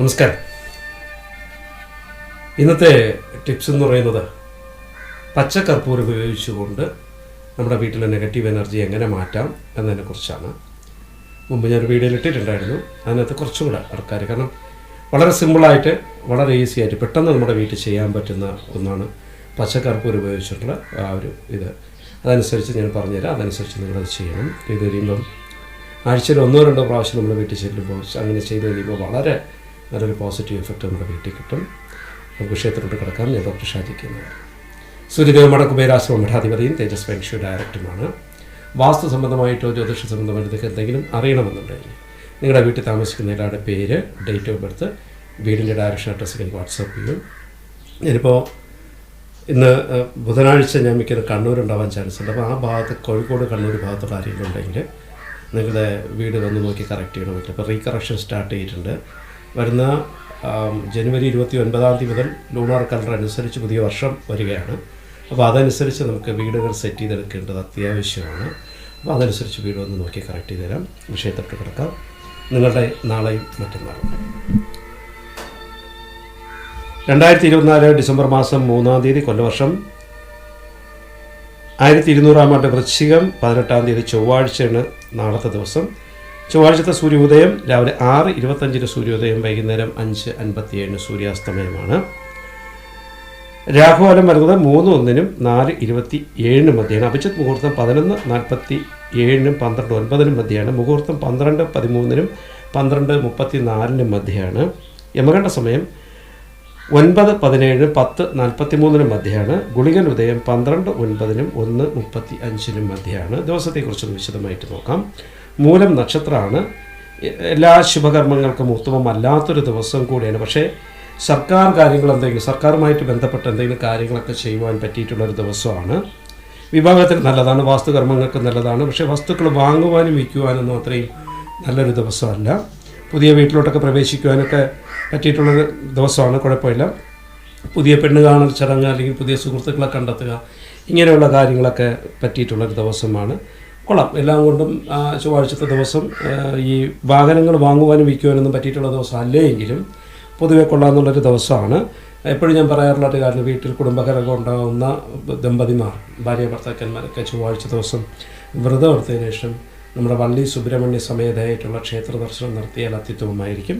നമസ്കാരം. ഇന്നത്തെ ടിപ്സ് എന്ന് പറയുന്നത് പച്ചക്കർപ്പൂരം ഉപയോഗിച്ചുകൊണ്ട് നമ്മുടെ വീട്ടിലെ നെഗറ്റീവ് എനർജി എങ്ങനെ മാറ്റാം എന്നതിനെക്കുറിച്ചാണ് മുമ്പ് ഞാനൊരു വീഡിയോയിൽ ഇട്ടിട്ടുണ്ടായിരുന്നു. അതിനകത്ത് കുറച്ചും കൂടെ ആൾക്കാർ കാരണം വളരെ സിമ്പിളായിട്ട് വളരെ ഈസി ആയിട്ട് പെട്ടെന്ന് നമ്മുടെ വീട്ടിൽ ചെയ്യാൻ പറ്റുന്ന ഒന്നാണ് പച്ചക്കർപ്പൂരം ഉപയോഗിച്ചിട്ടുള്ള ആ ഒരു ഇത്. അതനുസരിച്ച് ഞാൻ പറഞ്ഞുതരാം. അതനുസരിച്ച് നിങ്ങളത് ചെയ്യണം. ഇത് കഴിയുമ്പം ആഴ്ചയിൽ ഒന്നോ രണ്ടോ പ്രാവശ്യം നമ്മുടെ വീട്ടിൽ ചെല്ലുമ്പോൾ അങ്ങനെ ചെയ്ത് കഴിയുമ്പോൾ വളരെ നല്ലൊരു പോസിറ്റീവ് എഫക്റ്റ് നമ്മുടെ വീട്ടിൽ കിട്ടും. നമുക്ക് ക്ഷേത്രത്തിലോട്ട് കിടക്കാം. ഞാൻ ഡോക്ടർ ഷാജിക്കുന്നത് സൂര്യദേവ മടക്കുബേരാശ്രമ മഠാധിപതിയും തേജസ് വെങ്ഷു ഡയറക്ടറുമാണ് വാസ്തു സംബന്ധമായിട്ടോ ജ്യോതിഷ സംബന്ധമായിട്ടോ ഇതൊക്കെ എന്തെങ്കിലും അറിയണമെന്നുണ്ടെങ്കിൽ നിങ്ങളുടെ വീട്ടിൽ താമസിക്കുന്ന ഒരാളുടെ പേര് ഡേറ്റ് ഓഫ് ബർത്ത് വീടിന്റെ ഡയറക്ഷൻ അഡ്രസ്സ് എനിക്ക് വാട്സപ്പ് ചെയ്യും. ഞാനിപ്പോൾ ഇന്ന് ബുധനാഴ്ച ഞാൻ മിക്കത് കണ്ണൂരുണ്ടാവാൻ ചാൻസ് ഉണ്ട്. അപ്പോൾ ആ ഭാഗത്ത് കോഴിക്കോട് കണ്ണൂർ ഭാഗത്തുള്ള ആരെങ്കിലും ഉണ്ടെങ്കിൽ നിങ്ങളുടെ വീട് വന്ന് നോക്കി കറക്റ്റ് ചെയ്യണം. പറ്റും അപ്പോൾ റീകറക്ഷൻ സ്റ്റാർട്ട് ചെയ്തിട്ടുണ്ട്. വരുന്ന ജനുവരി ഇരുപത്തി ഒൻപതാം തീയതി മുതൽ ലൂണാർ കലണ്ടർ അനുസരിച്ച് പുതിയ വർഷം വരികയാണ്. അപ്പോൾ അതനുസരിച്ച് നമുക്ക് വീടുകൾ സെറ്റ് ചെയ്തെടുക്കേണ്ടത് അത്യാവശ്യമാണ്. അപ്പോൾ അതനുസരിച്ച് വീട് ഒന്ന് നോക്കി കറക്റ്റ് ചെയ്ത് തരാം. വിഷയത്തൊട്ട് കിടക്കാം. നിങ്ങളുടെ നാളെയും മറ്റന്നാളും. രണ്ടായിരത്തി ഇരുപത്തിനാല് ഡിസംബർ മാസം മൂന്നാം തീയതി കൊല്ലവർഷം. ആയിരത്തി ഇരുന്നൂറാം ആണ്ട് വൃശ്ചികം പതിനെട്ടാം തീയതി ചൊവ്വാഴ്ചയാണ് നാളത്തെ ദിവസം. ചൊവ്വാഴ്ചത്തെ സൂര്യോദയം രാവിലെ ആറ് ഇരുപത്തഞ്ചിന് സൂര്യോദയം വൈകുന്നേരം അഞ്ച് അൻപത്തിയേഴിന് സൂര്യാസ്തമയമാണ്. രാഹുകാലം വരുന്നത് മൂന്ന് ഒന്നിനും നാല് ഇരുപത്തി ഏഴിനും മധ്യയാണ്. അഭിജിത് മുഹൂർത്തം പതിനൊന്ന് നാൽപ്പത്തി ഏഴിനും പന്ത്രണ്ട് ഒൻപതിനും മധ്യയാണ്. മുഹൂർത്തം പന്ത്രണ്ട് പതിമൂന്നിനും പന്ത്രണ്ട് മുപ്പത്തി നാലിനും മധ്യയാണ്. യമകണ്ഠ സമയം ഒൻപത് പതിനേഴ് പത്ത് നാൽപ്പത്തി മൂന്നിനും മധ്യയാണ്. ഗുളികൻ ഉദയം പന്ത്രണ്ട് ഒൻപതിനും ഒന്ന് മുപ്പത്തി അഞ്ചിനും മധ്യയാണ്. ദിവസത്തെക്കുറിച്ചൊന്ന് വിശദമായിട്ട് നോക്കാം. മൂലം നക്ഷത്രമാണ്. എല്ലാ ശുഭകർമ്മങ്ങൾക്കും ഉത്തമമല്ലാത്തൊരു ദിവസം കൂടിയാണ്. പക്ഷേ സർക്കാർ കാര്യങ്ങൾ എന്തെങ്കിലും സർക്കാരുമായിട്ട് ബന്ധപ്പെട്ട എന്തെങ്കിലും കാര്യങ്ങളൊക്കെ ചെയ്യുവാൻ പറ്റിയിട്ടുള്ളൊരു ദിവസമാണ്. വിഭാഗത്തിൽ നല്ലതാണ് വാസ്തുകർമ്മങ്ങൾക്ക് നല്ലതാണ്. പക്ഷേ വസ്തുക്കൾ വാങ്ങുവാനും വിൽക്കുവാനൊന്നും അത്രയും നല്ലൊരു ദിവസമല്ല. പുതിയ വീട്ടിലോട്ടൊക്കെ പ്രവേശിക്കുവാനൊക്കെ പറ്റിയിട്ടുള്ളൊരു ദിവസമാണ് കുഴപ്പമില്ല. പുതിയ പെണ്ണ് കാണൽ ചടങ്ങ് അല്ലെങ്കിൽ പുതിയ സുഹൃത്തുക്കളെ കണ്ടെത്തുക ഇങ്ങനെയുള്ള കാര്യങ്ങളൊക്കെ പറ്റിയിട്ടുള്ളൊരു ദിവസമാണ്. കൊള്ളാം. എല്ലാം കൊണ്ടും ചൊവ്വാഴ്ചത്തെ ദിവസം ഈ വാഹനങ്ങൾ വാങ്ങുവാനും വിൽക്കുവാനൊന്നും പറ്റിയിട്ടുള്ള ദിവസം അല്ലേ എങ്കിലും പൊതുവെ കൊള്ളാമെന്നുള്ളൊരു ദിവസമാണ്. എപ്പോഴും ഞാൻ പറയാറുള്ള കാരണം വീട്ടിൽ കുടുംബകരകം ഉണ്ടാകുന്ന ദമ്പതിമാർ ഭാര്യ ഭർത്താക്കന്മാരൊക്കെ ചൊവ്വാഴ്ച ദിവസം വ്രതം എടുത്തതിന് ശേഷം നമ്മുടെ വള്ളി സുബ്രഹ്മണ്യ സമേതയായിട്ടുള്ള ക്ഷേത്ര ദർശനം നടത്തിയാൽ അത്യുത്തമമായിരിക്കും.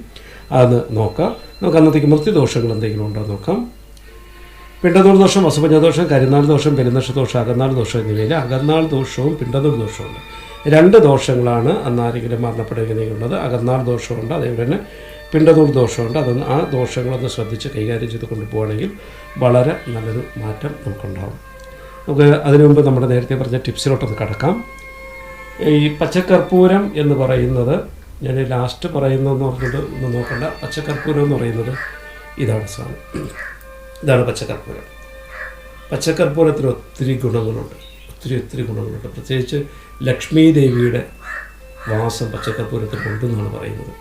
അതൊന്ന് നോക്കാം. നമുക്ക് അന്നത്തേക്ക് മൃത്യുദോഷങ്ങൾ എന്തെങ്കിലും ഉണ്ടോ നോക്കാം. പിണ്ടനൂർ ദോഷം വസുപഞ്ഞ ദോഷം കരിനാൾ ദോഷം പെരുന്നക്ഷ ദോഷം അകന്നാൾ ദോഷം എന്നിവയിൽ അകന്നാൾ ദോഷവും പിണ്ടതൂർ ദോഷവുമുണ്ട്. രണ്ട് ദോഷങ്ങളാണ് അന്ന് ആരെങ്കിലും മരണപ്പെടുകയുള്ളത് അകന്നാൾ ദോഷമുണ്ട് അതേപോലെ തന്നെ പിണ്ടതൂർ ദോഷമുണ്ട്. അതൊന്ന് ആ ദോഷങ്ങളൊന്ന് ശ്രദ്ധിച്ച് കൈകാര്യം ചെയ്ത് കൊണ്ടുപോവുകയാണെങ്കിൽ വളരെ നല്ലൊരു മാറ്റം നമുക്കുണ്ടാവും. നമുക്ക് അതിനു മുമ്പ് നമ്മുടെ നേരത്തെ പറഞ്ഞ ടിപ്സിലോട്ടൊന്ന് കടക്കാം. ഈ പച്ചക്കർപ്പൂരം എന്ന് പറയുന്നത് ഞാൻ ലാസ്റ്റ് പറയുന്നതെന്ന് പറഞ്ഞിട്ട് ഒന്ന് നോക്കണ്ട. പച്ചക്കർപ്പൂരം എന്ന് പറയുന്നത് ഇതാണ് സാധനം ഇതാണ് പച്ചക്കർപ്പൂരം. പച്ചക്കർപ്പൂരത്തിന് ഒത്തിരി ഗുണങ്ങളുണ്ട്. ഒത്തിരി ഒത്തിരി ഗുണങ്ങളുണ്ട്. പ്രത്യേകിച്ച് ലക്ഷ്മി ദേവിയുടെ വാസം പച്ചക്കർപ്പൂരത്തിൽ ഉണ്ടെന്നാണ് പറയുന്നത്.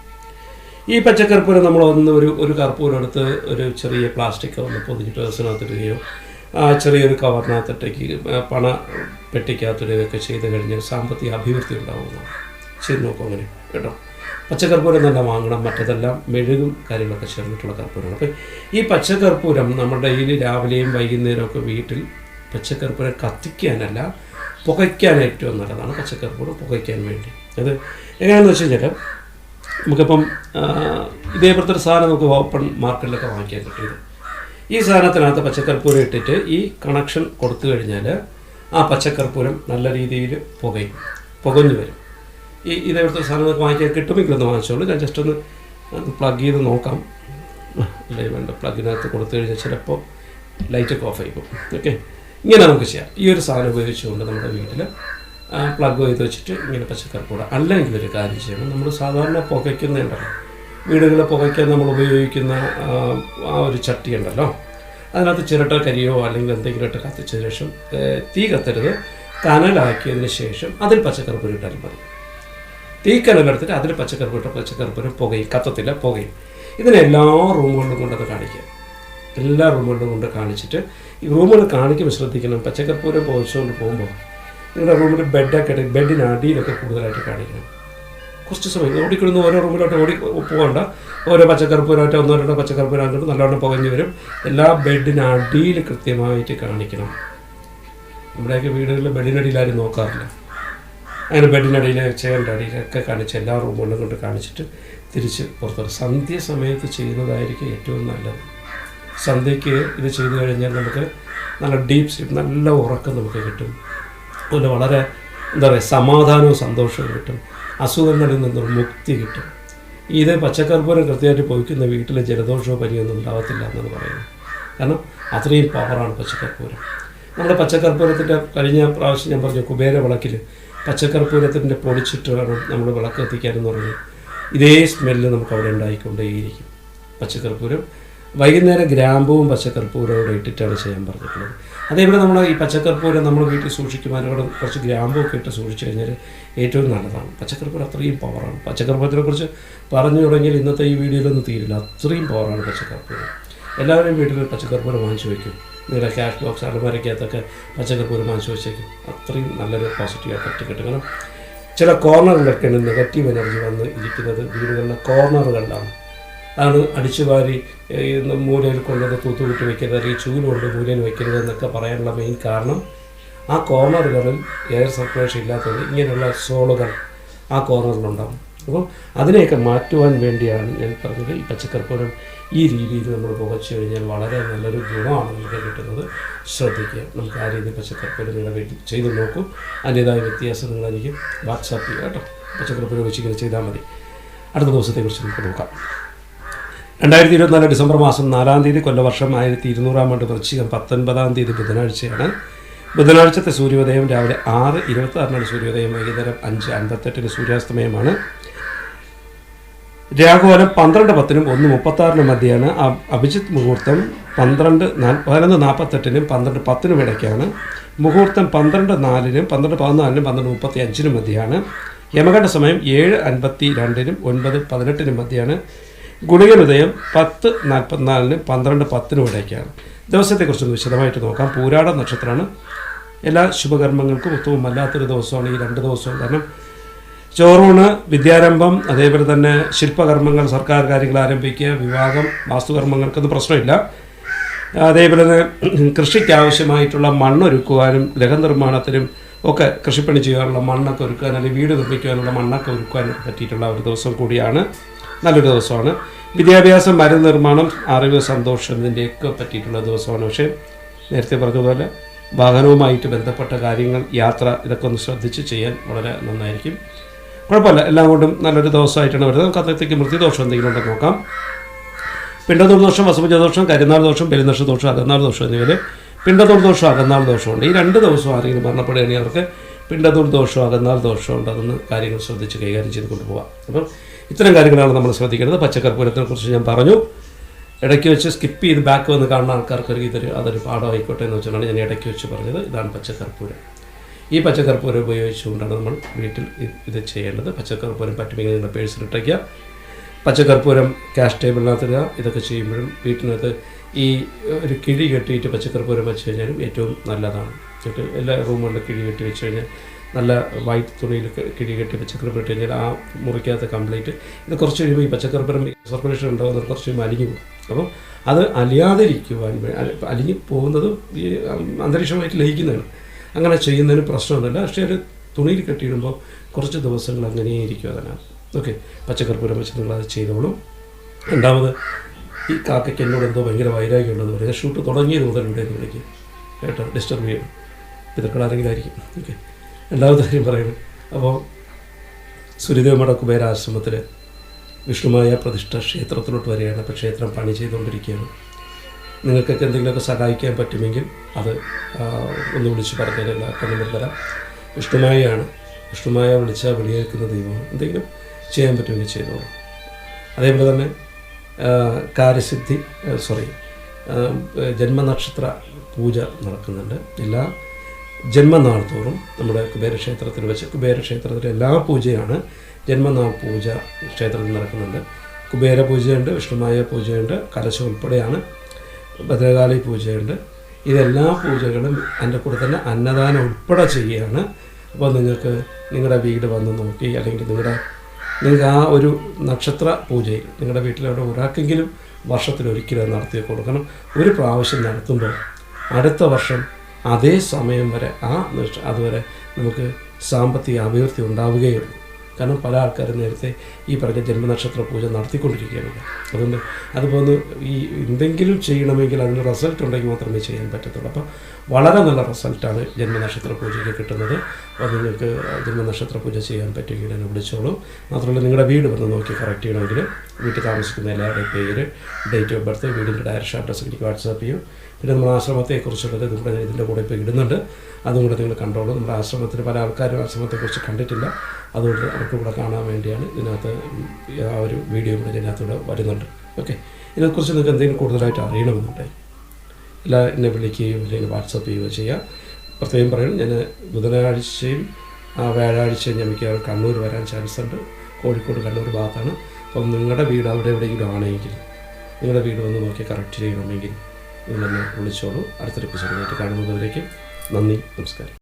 ഈ പച്ചക്കർപ്പൂരം നമ്മൾ ഒന്ന് ഒരു ഒരു കർപ്പൂരം എടുത്ത് ഒരു ചെറിയ പ്ലാസ്റ്റിക് ഒന്ന് പൊതിഞ്ഞിട്ട് ദിവസത്തിടുകയോ ആ ചെറിയൊരു കവറിനകത്തിട്ടേക്ക് പണ പെട്ടിക്കകത്തിടുകയൊക്കെ ചെയ്ത് കഴിഞ്ഞാൽ സാമ്പത്തിക അഭിവൃദ്ധി ഉണ്ടാവുന്നതാണ്. ചെയ്ത് നോക്കും അങ്ങനെ കേട്ടോ. പച്ചക്കർപ്പൂരം തന്നെ വാങ്ങണം. മറ്റതെല്ലാം മെഴുകും കാര്യങ്ങളൊക്കെ ചേർന്നിട്ടുള്ള കർപ്പൂരമാണ്. അപ്പം ഈ പച്ചക്കർപ്പൂരം നമ്മുടെ ഈ രാവിലെയും വൈകുന്നേരമൊക്കെ വീട്ടിൽ പച്ചക്കർപ്പൂരം കത്തിക്കാനല്ല പുകയ്ക്കാൻ ഏറ്റവും നല്ലതാണ് പച്ചക്കർപ്പൂരം പുകയ്ക്കാൻ വേണ്ടി. അത് എങ്ങനെയാണെന്ന് വെച്ച് കഴിഞ്ഞാൽ നമുക്കിപ്പം ഇതേപോലത്തെ ഒരു സാധനം നമുക്ക് ഓപ്പൺ മാർക്കറ്റിലൊക്കെ വാങ്ങിക്കാൻ കിട്ടിയത്. ഈ സാധനത്തിനകത്ത് പച്ചക്കർപ്പൂരം ഇട്ടിട്ട് ഈ കണക്ഷൻ കൊടുത്തു കഴിഞ്ഞാൽ ആ പച്ചക്കർപ്പൂരം നല്ല രീതിയിൽ പുകയും പുകഞ്ഞു വരും. ഈ ഇതേപോലത്തെ സാധനം വാങ്ങിക്കാൻ കിട്ടുമെങ്കിൽ ഒന്ന് വാങ്ങിച്ചോളൂ. ഞാൻ ജസ്റ്റ് ഒന്ന് പ്ലഗ് ചെയ്ത് നോക്കാം. അല്ലേ വേണ്ട പ്ലഗിനകത്ത് കൊടുത്തു കഴിഞ്ഞാൽ ചിലപ്പോൾ ലൈറ്റൊക്കെ ഓഫ് ആയിപ്പോൾ ഓക്കെ ഇങ്ങനെ നമുക്ക് ചെയ്യാം. ഈ ഒരു സാധനം ഉപയോഗിച്ചുകൊണ്ട് നമ്മുടെ വീട്ടിൽ പ്ലഗ് ചെയ്ത് വെച്ചിട്ട് ഇങ്ങനെ പച്ചക്കർപ്പൂട അല്ലെങ്കിൽ ഒരു കാര്യം ചെയ്യണം നമ്മൾ സാധാരണ പുകയ്ക്കുന്നുണ്ടല്ലോ വീടുകളിൽ പുകയ്ക്കാൻ നമ്മൾ ഉപയോഗിക്കുന്ന ആ, ഒരു ചട്ടി ഉണ്ടല്ലോ. അതിനകത്ത് ചിരട്ട കരിയോ അല്ലെങ്കിൽ എന്തെങ്കിലും ഇട്ട് കത്തിച്ച ശേഷം തീ കത്തരുത്. കനലാക്കിയതിന് ശേഷം അതിൽ പച്ചക്കറി ഇട്ടാലും മതി. തീക്കനലെടുത്തിട്ട് അതിൽ പച്ചക്കറിപ്പ് ഇട്ട് പച്ചക്കറിപ്പൂരം പുകയും കത്തത്തില്ല പുകയും. ഇതിനെ എല്ലാ റൂമുകളിലും കൊണ്ടത് കാണിക്കുക എല്ലാ റൂമുകളിലും കൊണ്ട് കാണിച്ചിട്ട് ഈ റൂമുകൾ കാണിക്കുമ്പോൾ ശ്രദ്ധിക്കണം. പച്ചക്കറിപ്പൂരം പോയിച്ചുകൊണ്ട് പോകുമ്പോൾ നിങ്ങളുടെ റൂമിൽ ബെഡൊക്കെ ഇട്ട് ബെഡിന് അടിയിലൊക്കെ കൂടുതലായിട്ട് കാണിക്കണം. കുറച്ച് സമയം ഓടിക്കിടുന്ന ഓരോ റൂമിലോട്ട് ഓടി പോകണ്ട. ഓരോ പച്ചക്കറിപ്പൂരമായിട്ട് ഒന്നോ രണ്ടോ പച്ചക്കറിപ്പൂരായിട്ട് നല്ലോണം പുകഞ്ഞു വരും. എല്ലാ ബെഡിന് അടിയിൽ കൃത്യമായിട്ട് കാണിക്കണം. നമ്മുടെയൊക്കെ വീടുകളിൽ ബെഡിനടിയിൽ ആരും നോക്കാറില്ല. അങ്ങനെ ബെഡിനടിയിൽ ചെയറിന്റെ അടിയിലൊക്കെ കാണിച്ച് എല്ലാ റൂമുകളിലും കൊണ്ട് കാണിച്ചിട്ട് തിരിച്ച് പുറത്തോട്ട്. സന്ധ്യ സമയത്ത് ചെയ്യുന്നതായിരിക്കും ഏറ്റവും നല്ലത്. സന്ധ്യയ്ക്ക് ഇത് ചെയ്തു കഴിഞ്ഞാൽ നമുക്ക് നല്ല ഡീപ്പ് സ്ലീപ്പ് നല്ല ഉറക്കം നമുക്ക് കിട്ടും. അതുപോലെ വളരെ എന്താ പറയുക സമാധാനവും സന്തോഷവും കിട്ടും. അസുഖങ്ങളിൽ നിന്നും മുക്തി കിട്ടും. ഇത് പച്ചക്കർപ്പൂരം കൃത്യമായിട്ട് പോയിക്കുന്ന വീട്ടിലെ ജലദോഷമോ പനിയൊന്നും ഉണ്ടാകത്തില്ല എന്നാണ് പറയുന്നത്. കാരണം അത്രയും പവറാണ് പച്ചക്കർപ്പൂരം. നമ്മുടെ പച്ചക്കർപ്പൂരത്തിന്റെ കഴിഞ്ഞ പ്രാവശ്യം ഞാൻ പറഞ്ഞു കുബേര വിളക്കിൽ പച്ചക്കർപ്പൂരത്തിന്റെ പൊടിച്ചിട്ട് വേണം നമ്മൾ വിളക്ക് കത്തിക്കാനെന്ന് പറഞ്ഞു ഇതേ സ്മെല്ല് നമുക്ക് അവിടെ ഉണ്ടായിക്കൊണ്ടേയിരിക്കും. പച്ചക്കർപ്പൂരം വൈകുന്നേരം ഗ്രാമ്പവും പച്ചക്കർപ്പൂരവും ഇട്ടിട്ടാണ് ചെയ്യാൻ പറഞ്ഞിട്ടുള്ളത്. അതേപോലെ നമ്മൾ ഈ പച്ചക്കർപ്പൂരം നമ്മൾ വീട്ടിൽ സൂക്ഷിക്കുമ്പോൾ അതിനോട് കുറച്ച് ഗ്രാമ്പൊക്കെ ഇട്ട് സൂക്ഷിച്ചു കഴിഞ്ഞാൽ ഏറ്റവും നല്ലതാണ്. പച്ചക്കർപ്പൂരം അത്രയും പവറാണ് പച്ചക്കർപ്പൂരത്തിനെക്കുറിച്ച് പറഞ്ഞു തുടങ്ങിയാൽ ഇന്നത്തെ ഈ വീഡിയോയിലൊന്നും തീരില്ല. അത്രയും പവറാണ് പച്ചക്കർപ്പൂരം എല്ലാവരും വീട്ടിൽ പച്ചക്കർപ്പൂരം വാങ്ങിച്ചു വയ്ക്കും. നിങ്ങളുടെ ക്യാഷ് ബോക്സ് അലമാരയ്ക്കകത്തൊക്കെ പച്ചക്കറി വാങ്ങിച്ചു വെച്ചേക്കും. അത്രയും നല്ലൊരു പോസിറ്റീവ് എഫക്റ്റ് കിട്ടും കാരണം ചില കോർണറിലൊക്കെയാണ് നെഗറ്റീവ് എനർജി വന്ന് ഇരിക്കുന്നത്. വീടുകളിലെ കോർണറുകളിലാണ് അതാണ് അടിച്ചു വാരി മൂലയിൽ കൊണ്ടുവന്ന് തൂത്തുവിട്ട് വയ്ക്കരുത് അല്ലെങ്കിൽ ചൂൽ കൊണ്ട് മൂലയിൽ വയ്ക്കരുത് എന്നൊക്കെ പറയാനുള്ള മെയിൻ കാരണം ആ കോർണറുകളിൽ എയർ സർക്കുലേഷൻ ഇല്ലാത്തത് ഇങ്ങനെയുള്ള സോളുകൾ ആ കോർണറിലുണ്ടാകും അപ്പം അതിനെയൊക്കെ മാറ്റുവാൻ വേണ്ടിയാണ് ഞാൻ പറഞ്ഞത്. ഈ പച്ചക്കർപ്പൂരം ഈ രീതിയിൽ നമ്മൾ പുകച്ചു കഴിഞ്ഞാൽ വളരെ നല്ലൊരു ഗുണമാണ് നമുക്ക് കിട്ടുന്നത്. ശ്രദ്ധിക്കുക. നമുക്ക് ആ രീതിയിൽ പച്ചക്കർപ്പൂരം നിങ്ങളുടെ വീട്ടിൽ ചെയ്ത് നോക്കും. അതിന്റേതായ വ്യത്യാസം നിങ്ങൾ വാട്സാപ്പ് ചെയ്യുക കേട്ടോ. പച്ചക്കർപ്പൂരം വെച്ച് ഇങ്ങനെ ചെയ്താൽ മതി. അടുത്ത ദിവസത്തെക്കുറിച്ച് നമുക്ക് നോക്കാം. രണ്ടായിരത്തി ഇരുപത്തിനാല് ഡിസംബർ മാസം നാലാം തീയതി കൊല്ലവർഷം ആയിരത്തി ഇരുന്നൂറാം ആണ്ട് വൃശ്ചികം പത്തൊൻപതാം തീയതി ബുധനാഴ്ചയാണ്. ബുധനാഴ്ചത്തെ സൂര്യോദയം രാവിലെ ആറ് ഇരുപത്തി ആറിനാണ് സൂര്യോദയം. വൈകുന്നേരം അഞ്ച് അൻപത്തെട്ടിന് സൂര്യാസ്തമയമാണ്. രാഘവനം പന്ത്രണ്ട് പത്തിനും ഒന്ന് മുപ്പത്തി ആറിനും മധ്യയാണ് അഭിജിത്ത് മുഹൂർത്തം പന്ത്രണ്ട് പതിനൊന്ന് നാൽപ്പത്തെട്ടിനും പന്ത്രണ്ട് പത്തിനും ഇടയ്ക്കാണ്. മുഹൂർത്തം പന്ത്രണ്ട് നാലിനും പന്ത്രണ്ട് പതിനാലിനും പന്ത്രണ്ട് മുപ്പത്തി അഞ്ചിനും മധ്യയാണ്. യമകണ്ഠ സമയം ഏഴ് അൻപത്തി രണ്ടിനും ഒൻപത് പതിനെട്ടിനും മധ്യയാണ്. ഗുളികനുദയം പത്ത് നാൽപ്പത്തിനാലിനും പന്ത്രണ്ട് പത്തിനും ഇടയ്ക്കാണ്. ദിവസത്തെക്കുറിച്ചൊന്ന് വിശദമായിട്ട് നോക്കാം. പൂരാട നക്ഷത്രമാണ്. എല്ലാ ശുഭകർമ്മങ്ങൾക്കും ഉത്തമമല്ലാത്തൊരു ദിവസമാണ് ഈ രണ്ട് ദിവസവും കാരണം ചോറൂണ് വിദ്യാരംഭം അതേപോലെ തന്നെ ശില്പകർമ്മങ്ങൾ സർക്കാർ കാര്യങ്ങൾ ആരംഭിക്കുക വിവാഹം വാസ്തുകർമ്മങ്ങൾക്കൊന്നും പ്രശ്നമില്ല. അതേപോലെ തന്നെ കൃഷിക്ക് ആവശ്യമായിട്ടുള്ള മണ്ണൊരുക്കുവാനും ഗൃഹനിർമ്മാണത്തിനും ഒക്കെ കൃഷിപ്പണി ചെയ്യാനുള്ള മണ്ണൊക്കെ ഒരുക്കാൻ അല്ലെങ്കിൽ വീട് നിർമ്മിക്കുവാനുള്ള മണ്ണൊക്കെ ഒരുക്കാൻ പറ്റിയിട്ടുള്ള ഒരു ദിവസം കൂടിയാണ്. നല്ലൊരു ദിവസമാണ്. വിദ്യാഭ്യാസം മരുന്ന് നിർമ്മാണം അറിവ് സന്തോഷം ഇതിന്റെയൊക്കെ പറ്റിയിട്ടുള്ള ദിവസമാണ്. പക്ഷേ നേരത്തെ പറഞ്ഞതുപോലെ വാഹനവുമായിട്ട് ബന്ധപ്പെട്ട കാര്യങ്ങൾ യാത്ര ഇതൊക്കെ ഒന്ന് ശ്രദ്ധിച്ച് ചെയ്യാൻ വളരെ നന്നായിരിക്കും. കുഴപ്പമില്ല. എല്ലാം കൊണ്ടും നല്ലൊരു ദിവസമായിട്ടാണ് വരുന്നത്. നമുക്ക് അന്നത്തേക്ക് മൃത്യുദോഷം എന്തെങ്കിലും ഉണ്ടെന്ന് നോക്കാം. പിണ്ടതൂർ ദോഷം വസുപൂജ ദോഷം കരിനാൾ ദോഷം പെരുന്നക്ഷ ദോഷം അകന്നാൾ ദോഷം എന്നിവയിൽ പിണ്ടതൂർ ദോഷം അകന്നാൾ ദോഷമുണ്ട് ഈ രണ്ട് ദിവസവും ആരെങ്കിലും മരണപ്പെടുകയാണെങ്കിൽ അവർക്ക് പിണ്ടതൂർ ദോഷം അകന്നാൾ ദോഷം ഉണ്ടെന്ന് കാര്യങ്ങൾ ശ്രദ്ധിച്ച് കൈകാര്യം ചെയ്ത് കൊണ്ടുപോകാം അപ്പം ഇത്തരം കാര്യങ്ങളാണ് നമ്മൾ ശ്രദ്ധിക്കേണ്ടത്. പച്ചക്കർപ്പൂരത്തിനെ കുറിച്ച് ഞാൻ പറഞ്ഞു. ഇടയ്ക്ക് വെച്ച് സ്കിപ്പ് ചെയ്ത് ബാക്ക് വന്ന് കാണുന്ന ആൾക്കാർക്ക് ഇതൊരു അതൊരു പാഠമായിക്കോട്ടെ എന്ന് വെച്ചിട്ടാണ് ഞാൻ ഇടയ്ക്ക് വെച്ച് പറഞ്ഞത്. ഇതാണ് പച്ചക്കർപ്പൂരം ഈ പച്ചക്കർപ്പൂരം ഉപയോഗിച്ചുകൊണ്ടാണ് നമ്മൾ വീട്ടിൽ ഇത് ചെയ്യേണ്ടത്. പച്ചക്കർപ്പൂരം പറ്റുമെങ്കിൽ നിങ്ങളുടെ പേഴ്സിലിട്ടയ്ക്കുക പച്ചക്കർപ്പൂരം ക്യാഷ് ടേബിളിനകത്തിടുക ഇതൊക്കെ ചെയ്യുമ്പോഴും വീട്ടിനകത്ത് ഈ ഒരു കിഴി കെട്ടിയിട്ട് പച്ചക്കർപ്പൂരം വെച്ച് കഴിഞ്ഞാലും ഏറ്റവും നല്ലതാണ്. എന്നിട്ട് എല്ലാ റൂമുകളിലും കിഴി കെട്ടി വെച്ച് കഴിഞ്ഞാൽ നല്ല വൈറ്റ് തുണിയിൽ കിഴി കെട്ടി പച്ചക്കർപ്പൂരം ഇട്ട് കഴിഞ്ഞാൽ ആ മുറിക്കകത്ത് കംപ്ലീറ്റ് ഇത് കുറച്ച് കഴിയുമ്പോൾ ഈ പച്ചക്കർപ്പൂരം സർക്കുലേഷൻ ഉണ്ടാകുന്നത് കുറച്ച് കഴിയുമ്പോൾ അലിഞ്ഞു പോകും. അപ്പം അത് അലിയാതിരിക്കുവാൻ അലിഞ്ഞു പോകുന്നതും ഈ അന്തരീക്ഷമായിട്ട് ലയിക്കുന്നതാണ്. അങ്ങനെ ചെയ്യുന്നതിന് പ്രശ്നമൊന്നുമില്ല പക്ഷേ ഒരു തുണിയിൽ കെട്ടിയിടുമ്പോൾ കുറച്ച് ദിവസങ്ങൾ അങ്ങനെയേ ഇരിക്കും അതിനകത്ത്. ഓക്കെ. പച്ചക്കർപ്പൂരം വെച്ച് നിങ്ങൾ അത് ചെയ്തോളും. രണ്ടാമത് ഈ കാക്കയ്ക്ക് എന്നോട് എന്തോ ഭയങ്കര വൈരാഗ്യം ഉള്ളത് പറയുക ഷൂട്ട് തുടങ്ങിയത് മുതൽ ഇവിടെ നിന്ന് വിളിക്കും. കേട്ടോ ഡിസ്റ്റർബ് ചെയ്യണം പിതക്കളാരെങ്കിലും ആയിരിക്കും. ഓക്കെ. രണ്ടാമത്തെ കാര്യം പറയുന്നത് അപ്പോൾ സുരിദേവമട കുബേരാശ്രമത്തിൽ വിഷ്ണുമായ പ്രതിഷ്ഠ ക്ഷേത്രത്തിലോട്ട് വരികയാണ്. അപ്പോൾ ക്ഷേത്രം പണി ചെയ്തുകൊണ്ടിരിക്കുകയാണ്. നിങ്ങൾക്കൊക്കെ എന്തെങ്കിലുമൊക്കെ സഹായിക്കാൻ പറ്റുമെങ്കിൽ അത് ഒന്ന് വിളിച്ച് പറഞ്ഞുതരില്ല കണ്ണുമ്പോൾ തരാം. വിഷ്ണുമായയാണ് വിഷ്ണുമായ വിളിച്ചാൽ വിളിയേൽക്കുന്ന ദൈവമാണ് എന്തെങ്കിലും ചെയ്യാൻ പറ്റുമെങ്കിൽ ചെയ്തോളൂ. അതേപോലെ തന്നെ കാര്യസിദ്ധി സോറി ജന്മനക്ഷത്ര പൂജ നടക്കുന്നുണ്ട്. എല്ലാ ജന്മനാൾ തോറും നമ്മുടെ കുബേരക്ഷേത്രത്തിൽ വെച്ച് കുബേരക്ഷേത്രത്തിലെ എല്ലാ പൂജയാണ് ജന്മനാൾ പൂജ ക്ഷേത്രത്തിൽ നടക്കുന്നുണ്ട്. കുബേര പൂജയുണ്ട് വിഷ്ണുമായ പൂജയുണ്ട് കലശം ഉൾപ്പെടെയാണ് ഭദ്രകാളി പൂജയുണ്ട്. ഇതെല്ലാ പൂജകളും എന്റെ കൂടെ തന്നെ അന്നദാനം ഉൾപ്പെടെ ചെയ്യുകയാണ്. അപ്പോൾ നിങ്ങൾക്ക് നിങ്ങളുടെ വീട് വന്ന് നോക്കി അല്ലെങ്കിൽ നിങ്ങളുടെ നിങ്ങൾക്ക് ആ ഒരു നക്ഷത്ര പൂജയിൽ നിങ്ങളുടെ വീട്ടിലവിടെ ഒരാൾക്കെങ്കിലും വർഷത്തിലൊരിക്കലും നടത്തി കൊടുക്കണം. ഒരു പ്രാവശ്യം നടത്തുമ്പോൾ അടുത്ത വർഷം അതേ സമയം വരെ ആ അതുവരെ നമുക്ക് സാമ്പത്തിക അഭിവൃദ്ധി ഉണ്ടാവുകയുള്ളൂ. കാരണം പല ആൾക്കാരും നേരത്തെ ഈ പറഞ്ഞ ജന്മനക്ഷത്ര പൂജ നടത്തിക്കൊണ്ടിരിക്കുകയാണ്. അതുകൊണ്ട് അതുപോലെ ഈ എന്തെങ്കിലും ചെയ്യണമെങ്കിൽ അതിന് റിസൾട്ട് ഉണ്ടെങ്കിൽ മാത്രമേ ചെയ്യാൻ പറ്റത്തുള്ളൂ. അപ്പോൾ വളരെ നല്ല റിസൾട്ടാണ് ജന്മനക്ഷത്ര പൂജയ്ക്ക് കിട്ടുന്നത്. അപ്പോൾ നിങ്ങൾക്ക് ജന്മനക്ഷത്ര പൂജ ചെയ്യാൻ പറ്റുമെങ്കിൽ എന്നെ വിളിച്ചോളൂ. മാത്രമല്ല നിങ്ങളുടെ വീട് വന്ന് നോക്കി കറക്റ്റ് ചെയ്യണമെങ്കിൽ വീട്ടിൽ താമസിക്കുന്ന എല്ലാവരുടെയും പേര് ഡേറ്റ് ഓഫ് ബർത്ത് വീടിന്റെ ഡയറക്ഷൻ അഡ്രസ്സ് എനിക്ക് വാട്സാപ്പ് ചെയ്യും. പിന്നെ നമ്മുടെ ആശ്രമത്തെക്കുറിച്ചുള്ളത് നമ്മുടെ ഇതിന്റെ കൂടെ ഇപ്പോൾ ഇടുന്നുണ്ട്. അതും കൂടെ നിങ്ങൾ കണ്ടോളൂ. നമ്മുടെ ആശ്രമത്തിൽ പല ആൾക്കാരും ആശ്രമത്തെക്കുറിച്ച് കണ്ടിട്ടില്ല. അതുകൊണ്ട് അവർക്ക് കൂടെ കാണാൻ വേണ്ടിയാണ് ഇതിനകത്ത് ആ ഒരു വീഡിയോ കൂടെ ഇതിനകത്തൂടെ വരുന്നുണ്ട്. ഓക്കെ ഇതിനെക്കുറിച്ച് നിങ്ങൾക്ക് എന്തെങ്കിലും കൂടുതലായിട്ട് അറിയണമെന്നുണ്ടെങ്കിൽ ഇല്ല എന്നെ വിളിക്കുകയോ അല്ലെങ്കിൽ വാട്സപ്പ് ചെയ്യുകയോ ചെയ്യാം. പ്രത്യേകം പറയണം ഞാൻ ബുധനാഴ്ചയും വ്യാഴാഴ്ചയും ഞാൻ മിക്കവാറും കണ്ണൂർ വരാൻ ചാൻസ് ഉണ്ട്. കോഴിക്കോട് കണ്ണൂർ ഭാഗത്താണ്. അപ്പം നിങ്ങളുടെ വീട് അവിടെ എവിടെയെങ്കിലും ആണെങ്കിൽ നിങ്ങളുടെ വീട് വന്ന് നോക്കി കറക്റ്റ് ചെയ്യണമെങ്കിൽ നിങ്ങളെന്നെ വിളിച്ചോളൂ. അടുത്തൊരു എപ്പിസോഡിലേക്ക് കാണുന്നതുവരേക്കും നന്ദി നമസ്കാരം.